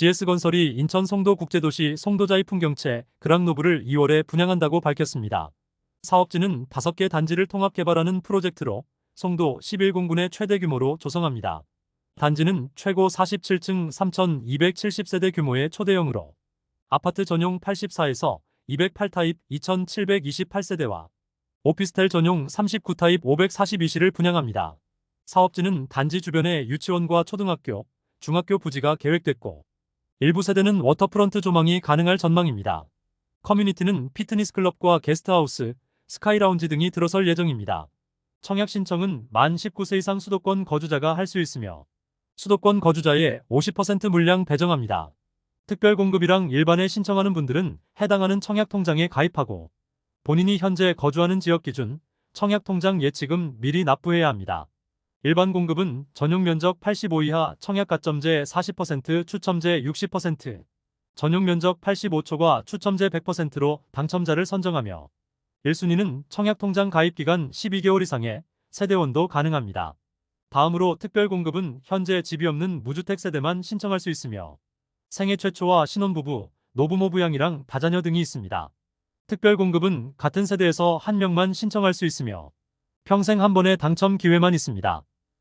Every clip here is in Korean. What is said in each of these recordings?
GS건설이 인천 송도 국제도시 송도자이 풍경채 그랑노브를 2월에 분양한다고 밝혔습니다. 사업지는 5개 단지를 통합 개발하는 프로젝트로 송도 11공군의 최대 규모로 조성합니다. 단지는 최고 47층 3,270세대 규모의 초대형으로 아파트 전용 84에서 208타입 2,728세대와 오피스텔 전용 39타입 542시를 분양합니다. 사업지는 단지 주변에 유치원과 초등학교, 중학교 부지가 계획됐고 일부 세대는 워터프런트 조망이 가능할 전망입니다. 커뮤니티는 피트니스 클럽과 게스트하우스, 스카이라운지 등이 들어설 예정입니다. 청약 신청은 만 19세 이상 수도권 거주자가 할 수 있으며 수도권 거주자의 50% 물량 배정합니다. 특별 공급이랑 일반에 신청하는 분들은 해당하는 청약 통장에 가입하고 본인이 현재 거주하는 지역 기준 청약 통장 예치금 미리 납부해야 합니다. 일반 공급은 전용 면적 85 이하 청약 가점제 40% 추첨제 60% 전용 면적 85초과 추첨제 100%로 당첨자를 선정하며 1순위는 청약 통장 가입 기간 12개월 이상의 세대원도 가능합니다. 다음으로 특별 공급은 현재 집이 없는 무주택 세대만 신청할 수 있으며 생애 최초와 신혼부부, 노부모 부양이랑 다자녀 등이 있습니다. 특별 공급은 같은 세대에서 한 명만 신청할 수 있으며 평생 한 번의 당첨 기회만 있습니다.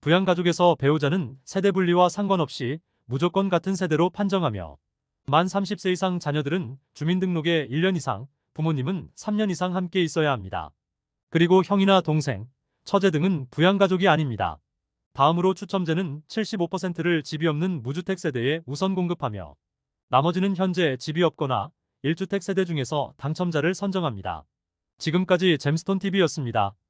부양가족에서 배우자는 세대 분리와 상관없이 무조건 같은 세대로 판정하며 만 30세 이상 자녀들은 주민등록에 1년 이상, 부모님은 3년 이상 함께 있어야 합니다. 그리고 형이나 동생, 처제 등은 부양가족이 아닙니다. 다음으로 추첨제는 75%를 집이 없는 무주택 세대에 우선 공급하며 나머지는 현재 집이 없거나 1주택 세대 중에서 당첨자를 선정합니다. 지금까지 잼스톤TV였습니다.